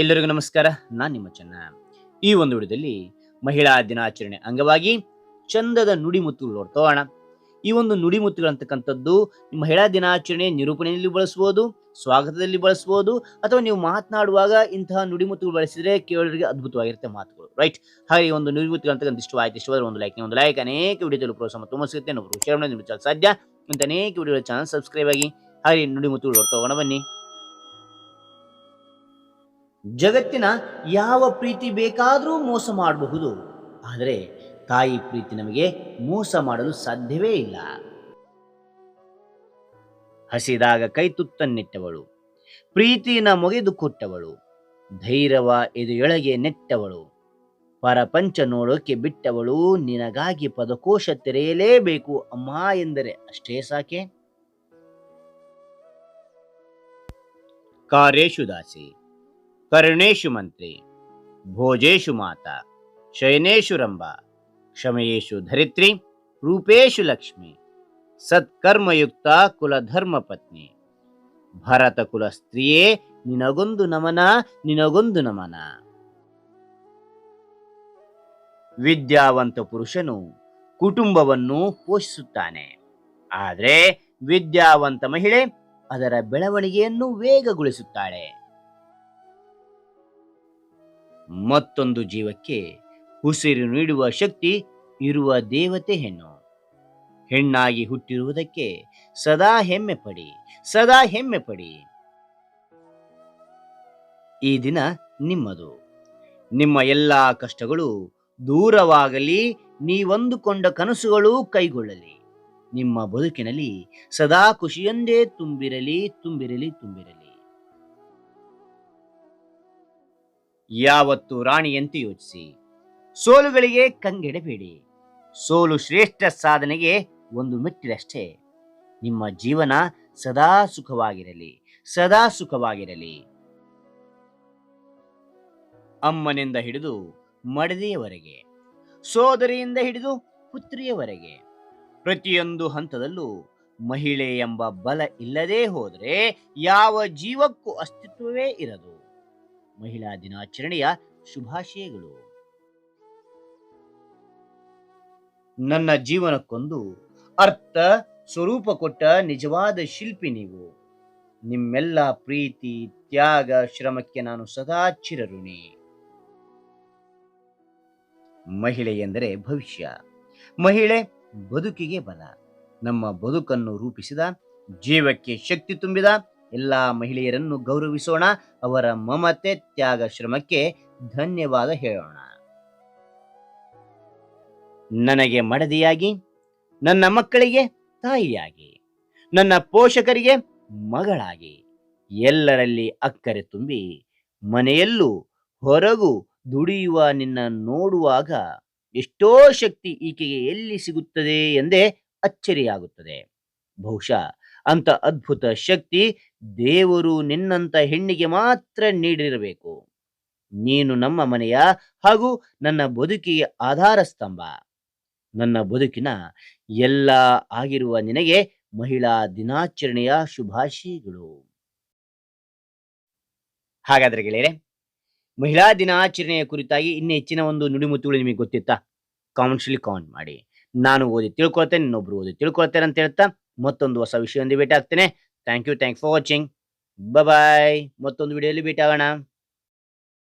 ಎಲ್ಲರಿಗೂ ನಮಸ್ಕಾರ. ನಾನು ನಿಮ್ಮ ಚೆನ್ನ. ಈ ಒಂದು ವಿಡಿಯೋದಲ್ಲಿ ಮಹಿಳಾ ದಿನಾಚರಣೆ ಅಂಗವಾಗಿ ಚಂದದ ನುಡಿಮುತ್ತುಗಳು ನೋಡ್ತೋಣ ಈ ಒಂದು ನುಡಿಮುತ್ತುಗಳಂತಕ್ಕಂಥದ್ದು ಮಹಿಳಾ ದಿನಾಚರಣೆ ನಿರೂಪಣೆಯಲ್ಲಿ ಬಳಸ್ಬೋದು, ಸ್ವಾಗತದಲ್ಲಿ ಬಳಸ್ಬೋದು, ಅಥವಾ ನೀವು ಮಾತನಾಡುವಾಗ ಇಂತಹ ನುಡಿಮುತ್ತುಗಳು ಬಳಸಿದ್ರೆ ಕೇಳೋರಿಗೆ ಅದ್ಭುತವಾಗಿರುತ್ತೆ ಮಾತುಗಳು ರೈಟ್ ಹಾಗೆ ಈ ಒಂದು ನುಡಿಮುತ್ತುಗಳು ಅಂತಕ್ಕಂಥ ಇಷ್ಟ ಆಯ್ತು ಇಷ್ಟವಾದ್ರೆ ಒಂದು ಲೈಕ್ ಒಂದು ಲೈಕ್ ಅನೇಕ ವಿಡಿಯೋದಲ್ಲಿ ಪ್ರೋತ್ಸಾಹ ತುಂಬ ಸಿಗುತ್ತೆ ನಾವು ಶೇರ್ ಸಾಧ್ಯ. ಅಂತ ಅನೇಕ ವಿಡಿಯೋಗಳ ಚಾನಲ್ ಸಬ್ಸ್ಕ್ರೈಬ್ ಆಗಿ ಹಾಗೆ ನುಡಿಮುತ್ತುಗಳು ಹೊರತೋಗೋಣ ಬನ್ನಿ. ಜಗತ್ತಿನ ಯಾವ ಪ್ರೀತಿ ಬೇಕಾದರೂ ಮೋಸ ಮಾಡಬಹುದು. ಆದರೆ ತಾಯಿ ಪ್ರೀತಿ ನಮಗೆ ಮೋಸ ಮಾಡಲು ಸಾಧ್ಯವೇ ಇಲ್ಲ. ಹಸಿದಾಗ ಕೈ ತುತ್ತನ್ನಿಟ್ಟವಳು, ಪ್ರೀತಿನ ಮೊಗೆದು ಕೊಟ್ಟವಳು, ಧೈರ್ಯವ ಎದೆಯೊಳಗೆ ನೆಟ್ಟವಳು, ಪರಪಂಚ ನೋಡೋಕೆ ಬಿಟ್ಟವಳು, ನಿನಗಾಗಿ ಪದಕೋಶ ತೆರೆಯಲೇಬೇಕು ಅಮ್ಮ ಎಂದರೆ ಅಷ್ಟೇ ಸಾಕೆ? ಕಾರೇಶು ದಾಸಿ ಕರ್ಣೇಶು ಮಂತ್ರಿ, ಭೋಜೇಶು ಮಾತ, ಶಯನೇಶು ರಂಭ, ಕ್ಷಮಯೇಶು ಧರಿತ್ರಿ, ರೂಪೇಶು ಲಕ್ಷ್ಮಿ, ಸತ್ಕರ್ಮಯುಕ್ತ ಕುಲಧರ್ಮ ಪತ್ನಿ. ಭರತ ಕುಲ ಸ್ತ್ರೀಯೇ, ನಿನಗೊಂದು ನಮನ ನಿನಗೊಂದು ನಮನ. ವಿದ್ಯಾವಂತ ಪುರುಷನು ಕುಟುಂಬವನ್ನು ಪೋಷಿಸುತ್ತಾನೆ. ಆದರೆ ವಿದ್ಯಾವಂತ ಮಹಿಳೆ ಅದರ ಬೆಳವಣಿಗೆಯನ್ನು ವೇಗಗೊಳಿಸುತ್ತಾಳೆ. ಮತ್ತೊಂದು ಜೀವಕ್ಕೆ ಉಸಿರು ನೀಡುವ ಶಕ್ತಿ ಇರುವ ದೇವತೆ ಹೆಣ್ಣು. ಹೆಣ್ಣಾಗಿ ಹುಟ್ಟಿರುವುದಕ್ಕೆ ಸದಾ ಹೆಮ್ಮೆ ಪಡಿ, ಸದಾ ಹೆಮ್ಮೆ ಪಡಿ. ಈ ದಿನ ನಿಮ್ಮದು. ನಿಮ್ಮ ಎಲ್ಲಾ ಕಷ್ಟಗಳು ದೂರವಾಗಲಿ, ನೀವೊಂದುಕೊಂಡ ಕನಸುಗಳು ಕೈಗೊಳ್ಳಲಿ. ನಿಮ್ಮ ಬದುಕಿನಲ್ಲಿ ಸದಾ ಖುಷಿಯೊಂದೇ ತುಂಬಿರಲಿ ತುಂಬಿರಲಿ ತುಂಬಿರಲಿ. ಯಾವತ್ತು ರಾಣಿಯಂತೆ ಯೋಚಿಸಿ. ಸೋಲುಗಳಿಗೆ ಕಂಗೆಡಬೇಡಿ. ಸೋಲು ಶ್ರೇಷ್ಠ ಸಾಧನೆಗೆ ಒಂದು ಮೆಟ್ಟಿಲಷ್ಟೇ. ನಿಮ್ಮ ಜೀವನ ಸದಾ ಸುಖವಾಗಿರಲಿ ಸದಾ ಸುಖವಾಗಿರಲಿ. ಅಮ್ಮನಿಂದ ಹಿಡಿದು ಮಡದಿಯವರೆಗೆ, ಸೋದರಿಯಿಂದ ಹಿಡಿದು ಪುತ್ರಿಯವರೆಗೆ, ಪ್ರತಿಯೊಂದು ಹಂತದಲ್ಲೂ ಮಹಿಳೆ ಎಂಬ ಬಲ ಇಲ್ಲದೇ ಹೋದರೆ ಯಾವ ಜೀವಕ್ಕೂ ಅಸ್ತಿತ್ವವೇ ಇರದು. ಮಹಿಳಾ ದಿನಾಚರಣೆಯ ಶುಭಾಶಯಗಳು. ನನ್ನ ಜೀವನಕ್ಕೊಂದು ಅರ್ಥ ಸ್ವರೂಪ ಕೊಟ್ಟ ನಿಜವಾದ ಶಿಲ್ಪಿ ನೀವು. ನಿಮ್ಮೆಲ್ಲ ಪ್ರೀತಿ, ತ್ಯಾಗ, ಶ್ರಮಕ್ಕೆ ನಾನು ಸದಾ ಚಿರಋಣಿ. ಮಹಿಳೆ ಎಂದರೆ ಭವಿಷ್ಯ. ಮಹಿಳೆ ಬದುಕಿಗೆ ಬಲ. ನಮ್ಮ ಬದುಕನ್ನು ರೂಪಿಸಿದ, ಜೀವಕ್ಕೆ ಶಕ್ತಿ ತುಂಬಿದ ಎಲ್ಲಾ ಮಹಿಳೆಯರನ್ನು ಗೌರವಿಸೋಣ ಅವರ ಮಮತೆ ತ್ಯಾಗ ಶ್ರಮಕ್ಕೆ ಧನ್ಯವಾದ ಹೇಳೋಣ. ನನಗೆ ಮಡದಿಯಾಗಿ, ನನ್ನ ಮಕ್ಕಳಿಗೆ ತಾಯಿಯಾಗಿ, ನನ್ನ ಪೋಷಕರಿಗೆ ಮಗಳಾಗಿ, ಎಲ್ಲರಲ್ಲಿ ಅಕ್ಕರೆ ತುಂಬಿ, ಮನೆಯಲ್ಲೂ ಹೊರಗೂ ದುಡಿಯುವ ನಿನ್ನ ನೋಡುವಾಗ ಎಷ್ಟೋ ಶಕ್ತಿ ಈಕೆಗೆ ಎಲ್ಲಿ ಸಿಗುತ್ತದೆ ಎಂದೇ ಅಚ್ಚರಿಯಾಗುತ್ತದೆ. ಬಹುಶಃ. ಅಂತ ಅದ್ಭುತ ಶಕ್ತಿ ದೇವರು ನಿನ್ನಂತ ಹೆಣ್ಣಿಗೆ ಮಾತ್ರ ನೀಡಿರಬೇಕು. ನೀನು ನಮ್ಮ ಮನೆಯ ಹಾಗೂ ನನ್ನ ಬದುಕಿಗೆ ಆಧಾರ ಸ್ತಂಭ. ನನ್ನ ಬದುಕಿನ ಎಲ್ಲ ಆಗಿರುವ ನಿನಗೆ ಮಹಿಳಾ ದಿನಾಚರಣೆಯ ಶುಭಾಶಯಗಳು. ಹಾಗಾದ್ರೆ ಗೆಳೆಯರೆ, ಮಹಿಳಾ ದಿನಾಚರಣೆಯ ಕುರಿತಾಗಿ ಇನ್ನು ಹೆಚ್ಚಿನ ಒಂದು ನುಡಿಮುತ್ತುಗಳು ನಿಮಗೆ ಗೊತ್ತಿತ್ತಾ? ಕಾಮೆಂಟ್ಸ್ಲಿ ಕಾಮೆಂಟ್ ಮಾಡಿ. ನಾನು ಓದಿ ತಿಳ್ಕೊಳ್ತೇನೆ, ಇನ್ನೊಬ್ರು ಓದಿ ತಿಳ್ಕೊಳ್ತೇನೆ ಅಂತ ಹೇಳ್ತಾ ಮತ್ತೊಂದು ಹೊಸ ವಿಷಯದೊಂದಿಗೆ ಭೇಟಿ ಆಗ್ತೇನೆ thank you thank for watching bye ಮತ್ತೊಂದು ವಿಡಿಯೋಲಿ ಭೇಟಿ ಆಗೋಣ